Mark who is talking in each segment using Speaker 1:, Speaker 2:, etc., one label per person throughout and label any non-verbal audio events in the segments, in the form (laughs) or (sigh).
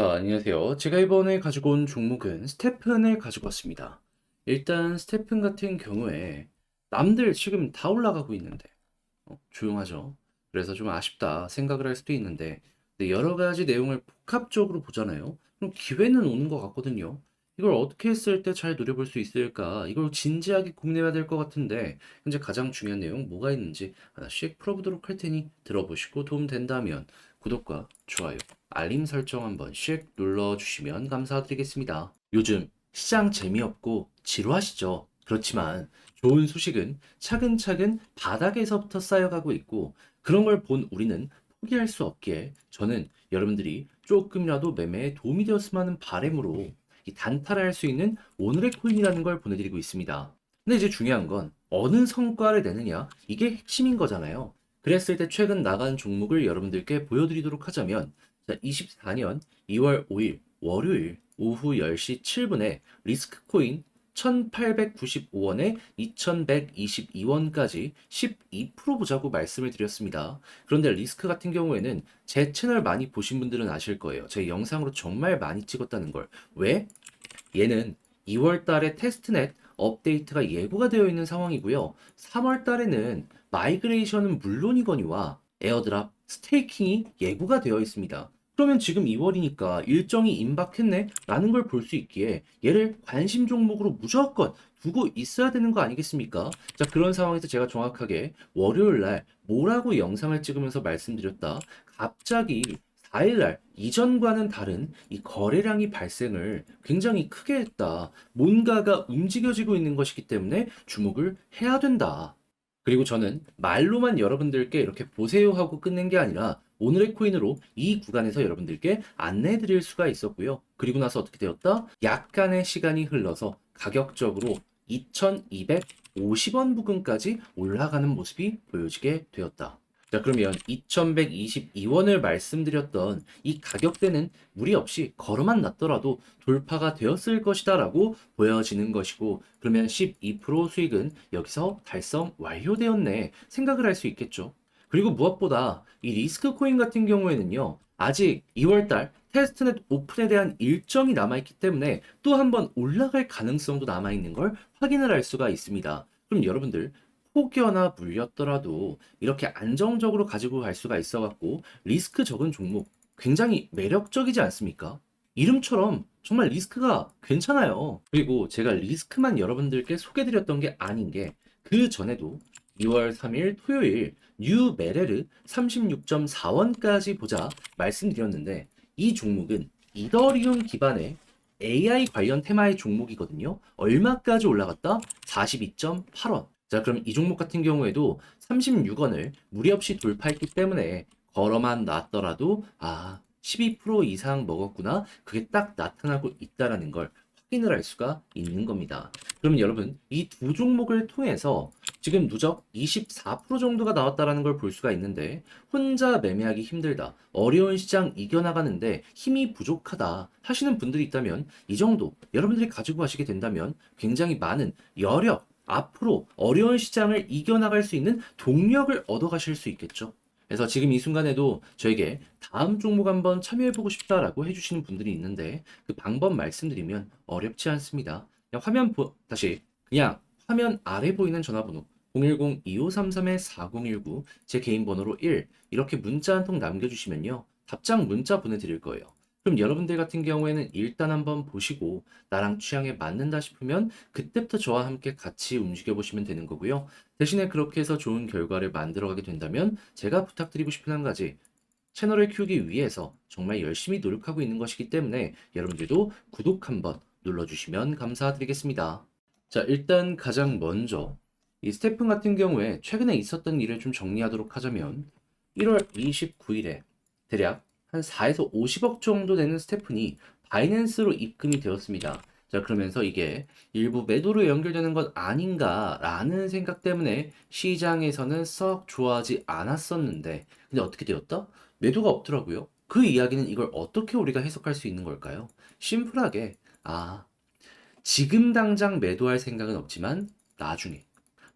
Speaker 1: 자, 안녕하세요. 제가 이번에 가지고 온 종목은 스테픈을 가지고 왔습니다. 일단 스테픈 같은 경우에 남들 지금 다 올라가고 있는데 어, 조용하죠. 그래서 좀 아쉽다 생각을 할 수도 있는데 여러 가지 내용을 복합적으로 보잖아요. 그럼 기회는 오는 것 같거든요. 이걸 어떻게 했을 때 잘 노려볼 수 있을까? 이걸 진지하게 고민해야 될 것 같은데 현재 가장 중요한 내용 뭐가 있는지 하나씩 풀어보도록 할 테니 들어보시고 도움 된다면 구독과 좋아요, 알림 설정 한 번씩 눌러주시면 감사드리겠습니다. 요즘 시장 재미없고 지루하시죠? 그렇지만 좋은 소식은 차근차근 바닥에서부터 쌓여가고 있고 그런 걸 본 우리는 포기할 수 없기에 저는 여러분들이 조금이라도 매매에 도움이 되었으면 하는 바람으로 이 단타를 할 수 있는 오늘의 코인이라는 걸 보내드리고 있습니다. 근데 이제 중요한 건 어느 성과를 내느냐 이게 핵심인 거잖아요. 그랬을 때 최근 나간 종목을 여러분들께 보여드리도록 하자면 자, 24년 2월 5일 월요일 오후 10시 7분에 리스크코인 1895원에 2122원까지 12% 보자고 말씀을 드렸습니다. 그런데 리스크 같은 경우에는 제 채널 많이 보신 분들은 아실 거예요. 제 영상으로 정말 많이 찍었다는 걸. 왜? 얘는 2월 달에 테스트넷 업데이트가 예고가 되어 있는 상황이고요. 3월 달에는 마이그레이션은 물론이거니와 에어드랍, 스테이킹이 예고가 되어 있습니다. 그러면 지금 2월이니까 일정이 임박했네? 라는 걸 볼 수 있기에 얘를 관심 종목으로 무조건 두고 있어야 되는 거 아니겠습니까? 자, 그런 상황에서 제가 정확하게 월요일 날 뭐라고 영상을 찍으면서 말씀드렸다. 갑자기 4일날 이전과는 다른 이 거래량이 발생을 굉장히 크게 했다. 뭔가가 움직여지고 있는 것이기 때문에 주목을 해야 된다. 그리고 저는 말로만 여러분들께 이렇게 보세요 하고 끝낸 게 아니라 오늘의 코인으로 이 구간에서 여러분들께 안내해 드릴 수가 있었고요. 그리고 나서 어떻게 되었다? 약간의 시간이 흘러서 가격적으로 2250원 부근까지 올라가는 모습이 보여지게 되었다. 자, 그러면 2122원을 말씀드렸던 이 가격대는 무리 없이 걸어만 놨더라도 돌파가 되었을 것이다 라고 보여지는 것이고, 그러면 12% 수익은 여기서 달성 완료되었네 생각을 할 수 있겠죠. 그리고 무엇보다 이 리스크 코인 같은 경우에는요, 아직 2월달 테스트넷 오픈에 대한 일정이 남아있기 때문에 또 한번 올라갈 가능성도 남아있는 걸 확인을 할 수가 있습니다. 그럼 여러분들 혹여나 물렸더라도 이렇게 안정적으로 가지고 갈 수가 있어 갖고 리스크 적은 종목 굉장히 매력적이지 않습니까? 이름처럼 정말 리스크가 괜찮아요. 그리고 제가 리스크만 여러분들께 소개드렸던 게 아닌 게 그 전에도 2월 3일 토요일 뉴 메레르 36.4원까지 보자 말씀드렸는데 이 종목은 이더리움 기반의 AI 관련 테마의 종목이거든요. 얼마까지 올라갔다? 42.8원. 자, 그럼 이 종목 같은 경우에도 36원을 무리 없이 돌파했기 때문에 걸어만 놨더라도 아, 12% 이상 먹었구나. 그게 딱 나타나고 있다라는 걸 확인을 할 수가 있는 겁니다. 그러면 여러분, 이 두 종목을 통해서 지금 누적 24% 정도가 나왔다라는 걸 볼 수가 있는데 혼자 매매하기 힘들다. 어려운 시장 이겨나가는데 힘이 부족하다 하시는 분들이 있다면 이 정도 여러분들이 가지고 가시게 된다면 굉장히 많은 여력, 앞으로 어려운 시장을 이겨나갈 수 있는 동력을 얻어가실 수 있겠죠. 그래서 지금 이 순간에도 저에게 다음 종목 한번 참여해보고 싶다라고 해주시는 분들이 있는데 그 방법 말씀드리면 어렵지 않습니다. 그냥 화면 보, 다시 그냥 화면 아래 보이는 전화번호 010-2533-4019 제 개인 번호로 1 이렇게 문자 한 통 남겨주시면요. 답장 문자 보내드릴 거예요. 그럼 여러분들 같은 경우에는 일단 한번 보시고 나랑 취향에 맞는다 싶으면 그때부터 저와 함께 같이 움직여 보시면 되는 거고요. 대신에 그렇게 해서 좋은 결과를 만들어 가게 된다면 제가 부탁드리고 싶은 한 가지 채널을 키우기 위해서 정말 열심히 노력하고 있는 것이기 때문에 여러분들도 구독 한번 눌러주시면 감사드리겠습니다. 자, 일단 가장 먼저 이 스테픈 같은 경우에 최근에 있었던 일을 좀 정리하도록 하자면 1월 29일에 대략 한 4에서 50억 정도 되는 스테픈이 바이낸스로 입금이 되었습니다. 자, 그러면서 이게 일부 매도로 연결되는 것 아닌가라는 생각 때문에 시장에서는 썩 좋아하지 않았었는데, 근데 어떻게 되었다? 매도가 없더라고요. 그 이야기는 이걸 어떻게 우리가 해석할 수 있는 걸까요? 심플하게, 아, 지금 당장 매도할 생각은 없지만 나중에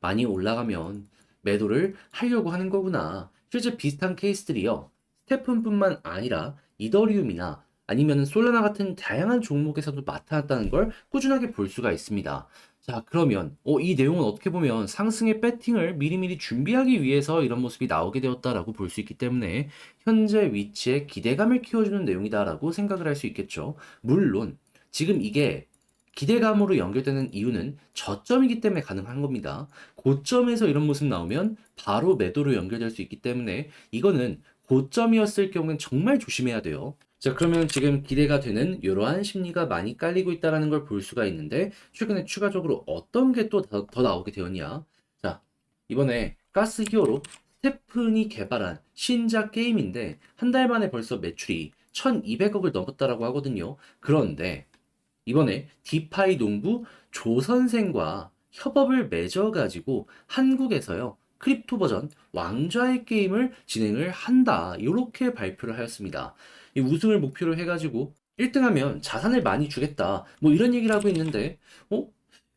Speaker 1: 많이 올라가면 매도를 하려고 하는 거구나. 실제 비슷한 케이스들이요. 스테픈뿐만 아니라 이더리움이나 아니면 솔라나 같은 다양한 종목에서도 나타났다는 걸 꾸준하게 볼 수가 있습니다. 자, 그러면 어, 이 내용은 어떻게 보면 상승의 배팅을 미리미리 준비하기 위해서 이런 모습이 나오게 되었다라고 볼 수 있기 때문에 현재 위치에 기대감을 키워주는 내용이다라고 생각을 할 수 있겠죠. 물론 지금 이게 기대감으로 연결되는 이유는 저점이기 때문에 가능한 겁니다. 고점에서 이런 모습 나오면 바로 매도로 연결될 수 있기 때문에 이거는 고점이었을 경우엔 정말 조심해야 돼요. 자, 그러면 지금 기대가 되는 이러한 심리가 많이 깔리고 있다는 걸 볼 수가 있는데, 최근에 추가적으로 어떤 게 또 더 나오게 되었냐? 자, 이번에 가스 히어로 스테픈이 개발한 신작 게임인데, 한 달 만에 벌써 매출이 1200억을 넘었다라고 하거든요. 그런데, 이번에 디파이 농부 조선생과 협업을 맺어가지고 한국에서요, 크립토 버전 왕좌의 게임을 진행을 한다. 이렇게 발표를 하였습니다. 이 우승을 목표로 해가지고 1등하면 자산을 많이 주겠다. 뭐 이런 얘기를 하고 있는데, 어?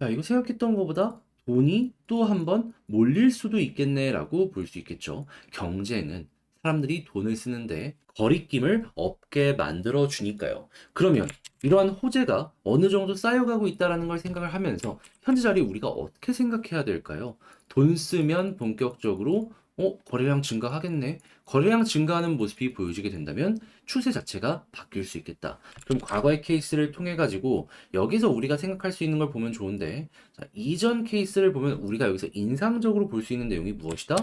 Speaker 1: 야, 이거 생각했던 것보다 돈이 또 한 번 몰릴 수도 있겠네라고 볼 수 있겠죠. 경쟁은 사람들이 돈을 쓰는데 거리낌을 없게 만들어 주니까요. 그러면 이러한 호재가 어느 정도 쌓여가고 있다라는 걸 생각을 하면서 현재 자리 우리가 어떻게 생각해야 될까요? 돈 쓰면 본격적으로 어, 거래량 증가하겠네. 거래량 증가하는 모습이 보여지게 된다면 추세 자체가 바뀔 수 있겠다. 그럼 과거의 케이스를 통해 가지고 여기서 우리가 생각할 수 있는 걸 보면 좋은데 자, 이전 케이스를 보면 우리가 여기서 인상적으로 볼 수 있는 내용이 무엇이다?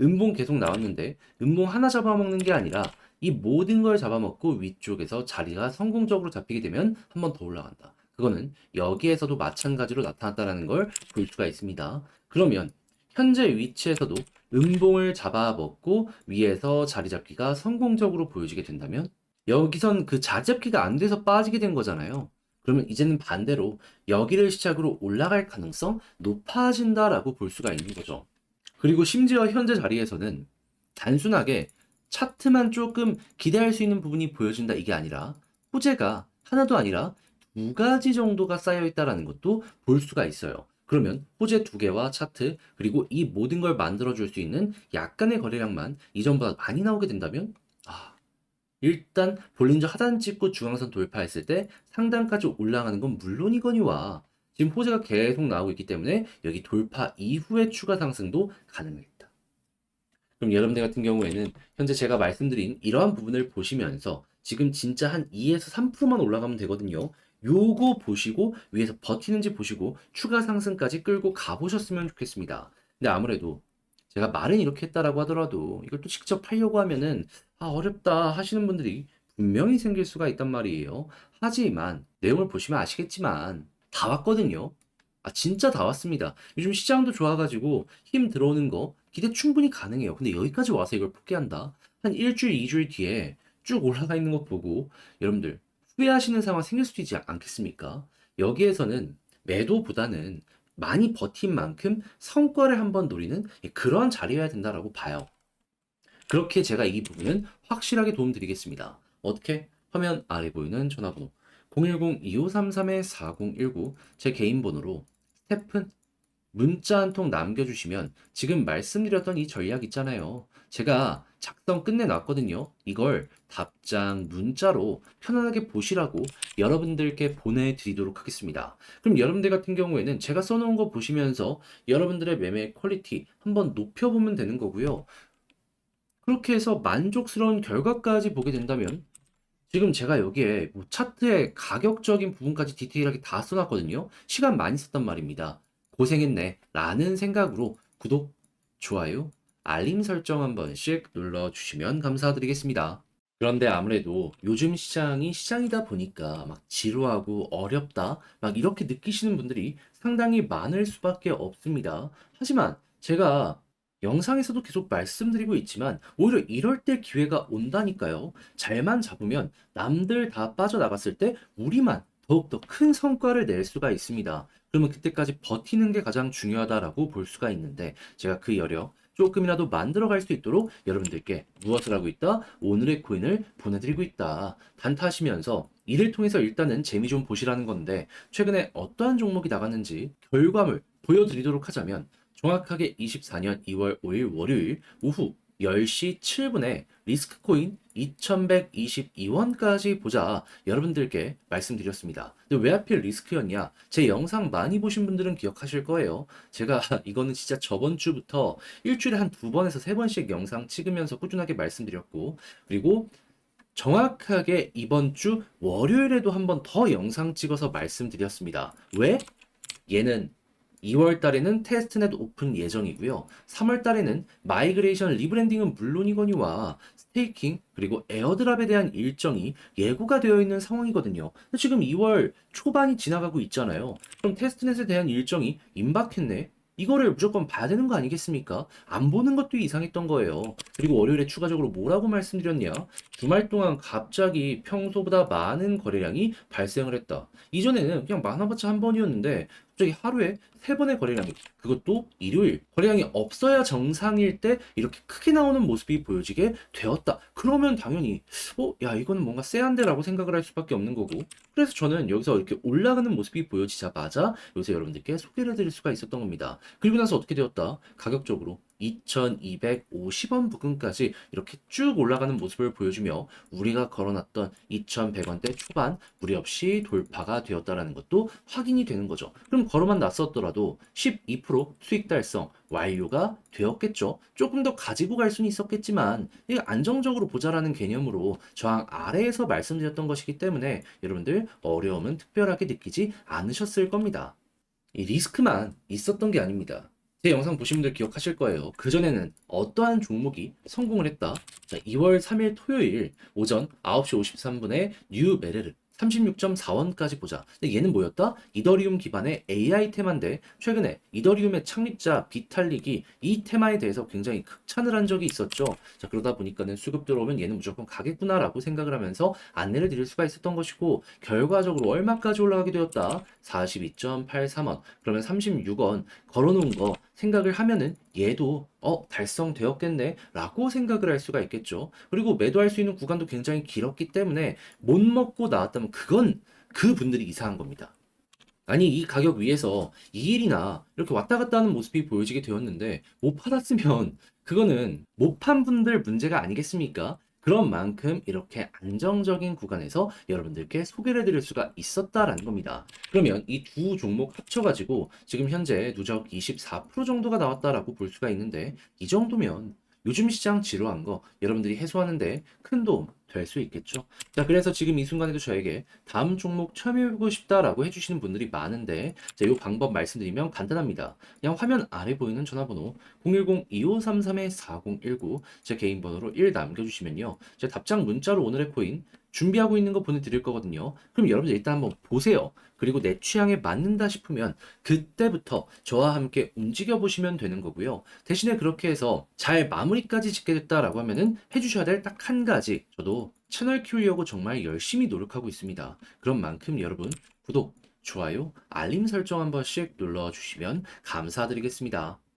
Speaker 1: 음봉 계속 나왔는데 음봉 하나 잡아먹는 게 아니라 이 모든 걸 잡아먹고 위쪽에서 자리가 성공적으로 잡히게 되면 한 번 더 올라간다. 그거는 여기에서도 마찬가지로 나타났다는 걸 볼 수가 있습니다. 그러면 현재 위치에서도 음봉을 잡아먹고 위에서 자리 잡기가 성공적으로 보여지게 된다면 여기선 그 자리 잡기가 안 돼서 빠지게 된 거잖아요. 그러면 이제는 반대로 여기를 시작으로 올라갈 가능성 높아진다라고 볼 수가 있는 거죠. 그리고 심지어 현재 자리에서는 단순하게 차트만 조금 기대할 수 있는 부분이 보여진다 이게 아니라 호재가 하나도 아니라 두 가지 정도가 쌓여 있다라는 것도 볼 수가 있어요. 그러면 호재 두 개와 차트 그리고 이 모든 걸 만들어 줄 수 있는 약간의 거래량만 이전보다 많이 나오게 된다면 아 일단 볼린저 하단 찍고 중앙선 돌파했을 때 상단까지 올라가는 건 물론이거니와 지금 호재가 계속 나오고 있기 때문에 여기 돌파 이후의 추가 상승도 가능했다. 그럼 여러분들 같은 경우에는 현재 제가 말씀드린 이러한 부분을 보시면서 지금 진짜 한 2에서 3%만 올라가면 되거든요. 요거 보시고 위에서 버티는지 보시고 추가 상승까지 끌고 가보셨으면 좋겠습니다. 근데 아무래도 제가 말은 이렇게 했다라고 하더라도 이걸 또 직접 하려고 하면은 아 어렵다 하시는 분들이 분명히 생길 수가 있단 말이에요. 하지만 내용을 보시면 아시겠지만 다 왔거든요. 아 진짜 다 왔습니다. 요즘 시장도 좋아가지고 힘 들어오는 거 기대 충분히 가능해요. 근데 여기까지 와서 이걸 포기한다? 한 일주일, 이주일 뒤에 쭉 올라가 있는 거 보고 여러분들 후회하시는 상황 생길 수도 있지 않겠습니까? 여기에서는 매도보다는 많이 버틴 만큼 성과를 한번 노리는 그런 자리여야 된다라고 봐요. 그렇게 제가 이 부분은 확실하게 도움드리겠습니다. 어떻게? 화면 아래 보이는 전화번호 010-2533-4019 제 개인 번호로 스태픈 문자 한 통 남겨주시면 지금 말씀드렸던 이 전략 있잖아요. 제가 작성 끝내놨거든요. 이걸 답장 문자로 편안하게 보시라고 여러분들께 보내드리도록 하겠습니다. 그럼 여러분들 같은 경우에는 제가 써놓은 거 보시면서 여러분들의 매매 퀄리티 한번 높여보면 되는 거고요. 그렇게 해서 만족스러운 결과까지 보게 된다면 지금 제가 여기에 뭐 차트의 가격적인 부분까지 디테일하게 다 써놨거든요. 시간 많이 썼단 말입니다. 고생했네 라는 생각으로 구독, 좋아요, 알림 설정 한 번씩 눌러주시면 감사드리겠습니다. 그런데 아무래도 요즘 시장이 시장이다 보니까 막 지루하고 어렵다 막 이렇게 느끼시는 분들이 상당히 많을 수밖에 없습니다. 하지만 제가 영상에서도 계속 말씀드리고 있지만 오히려 이럴 때 기회가 온다니까요. 잘만 잡으면 남들 다 빠져나갔을 때 우리만 더욱더 큰 성과를 낼 수가 있습니다. 그러면 그때까지 버티는 게 가장 중요하다라고 볼 수가 있는데 제가 그 여력 조금이라도 만들어갈 수 있도록 여러분들께 무엇을 하고 있다? 오늘의 코인을 보내드리고 있다. 단타하시면서 이를 통해서 일단은 재미 좀 보시라는 건데 최근에 어떠한 종목이 나갔는지 결과물 보여드리도록 하자면 정확하게 24년 2월 5일 월요일 오후 10시 7분에 리스크 코인 2122원까지 보자 여러분들께 말씀드렸습니다. 근데 왜 하필 리스크였냐? 제 영상 많이 보신 분들은 기억하실 거예요. 제가 (laughs) 이거는 진짜 저번 주부터 일주일에 한 두 번에서 세 번씩 영상 찍으면서 꾸준하게 말씀드렸고 그리고 정확하게 이번 주 월요일에도 한 번 더 영상 찍어서 말씀드렸습니다. 왜? 얘는 2월 달에는 테스트넷 오픈 예정이고요. 3월 달에는 마이그레이션 리브랜딩은 물론이거니와 스테이킹 그리고 에어드랍에 대한 일정이 예고가 되어 있는 상황이거든요. 지금 2월 초반이 지나가고 있잖아요. 그럼 테스트넷에 대한 일정이 임박했네. 이거를 무조건 봐야 되는 거 아니겠습니까? 안 보는 것도 이상했던 거예요. 그리고 월요일에 추가적으로 뭐라고 말씀드렸냐? 주말 동안 갑자기 평소보다 많은 거래량이 발생을 했다. 이전에는 그냥 많아봤자 한 번이었는데 갑자기 하루에 세 번의 거래량이 그것도 일요일 거래량이 없어야 정상일 때 이렇게 크게 나오는 모습이 보여지게 되었다. 그러면 당연히 어, 야 이거는 뭔가 쎄한데라고 생각을 할 수밖에 없는 거고 그래서 저는 여기서 이렇게 올라가는 모습이 보여지자마자 요새 여러분들께 소개를 해드릴 수가 있었던 겁니다. 그리고 나서 어떻게 되었다? 가격적으로 2250원 부근까지 이렇게 쭉 올라가는 모습을 보여주며 우리가 걸어놨던 2100원대 초반 무리 없이 돌파가 되었다라는 것도 확인이 되는 거죠. 그럼 걸어만 놨었더라도 12% 수익 달성 완료가 되었겠죠. 조금 더 가지고 갈 수는 있었겠지만 이게 안정적으로 보자라는 개념으로 저항 아래에서 말씀드렸던 것이기 때문에 여러분들 어려움은 특별하게 느끼지 않으셨을 겁니다. 이 리스크만 있었던 게 아닙니다. 제 영상 보신 분들 기억하실 거예요. 그전에는 어떠한 종목이 성공을 했다. 자, 2월 3일 토요일 오전 9시 53분에 뉴 메레르 36.4원까지 보자. 근데 얘는 뭐였다? 이더리움 기반의 AI 테마인데 최근에 이더리움의 창립자 비탈릭이 이 테마에 대해서 굉장히 극찬을 한 적이 있었죠. 자, 그러다 보니까는 수급 들어오면 얘는 무조건 가겠구나라고 생각을 하면서 안내를 드릴 수가 있었던 것이고 결과적으로 얼마까지 올라가게 되었다? 42.83원. 그러면 36원 걸어놓은 거 생각을 하면은 얘도 어 달성되었겠네 라고 생각을 할 수가 있겠죠. 그리고 매도할 수 있는 구간도 굉장히 길었기 때문에 못 먹고 나왔다면 그건 그 분들이 이상한 겁니다. 아니 이 가격 위에서 2일이나 이렇게 왔다 갔다 하는 모습이 보여지게 되었는데 못 받았으면 그거는 못 판 분들 문제가 아니겠습니까? 그런 만큼 이렇게 안정적인 구간에서 여러분들께 소개를 해드릴 수가 있었다라는 겁니다. 그러면 이 두 종목 합쳐가지고 지금 현재 누적 24% 정도가 나왔다라고 볼 수가 있는데 이 정도면 요즘 시장 지루한 거 여러분들이 해소하는데 큰 도움 될 수 있겠죠. 자, 그래서 지금 이 순간에도 저에게 다음 종목 참여해보고 싶다라고 해주시는 분들이 많은데, 자, 이 방법 말씀드리면 간단합니다. 그냥 화면 아래 보이는 전화번호 010-2533-4019 제 개인 번호로 1 남겨주시면요. 제 답장 문자로 오늘의 코인 준비하고 있는 거 보내드릴 거거든요. 그럼 여러분들 일단 한번 보세요. 그리고 내 취향에 맞는다 싶으면 그때부터 저와 함께 움직여 보시면 되는 거고요. 대신에 그렇게 해서 잘 마무리까지 짓게 됐다라고 하면은 해주셔야 될 딱 한 가지. 채널 키우려고 정말 열심히 노력하고 있습니다. 그런 만큼 여러분 구독, 좋아요, 알림 설정 한 번씩 눌러주시면 감사드리겠습니다.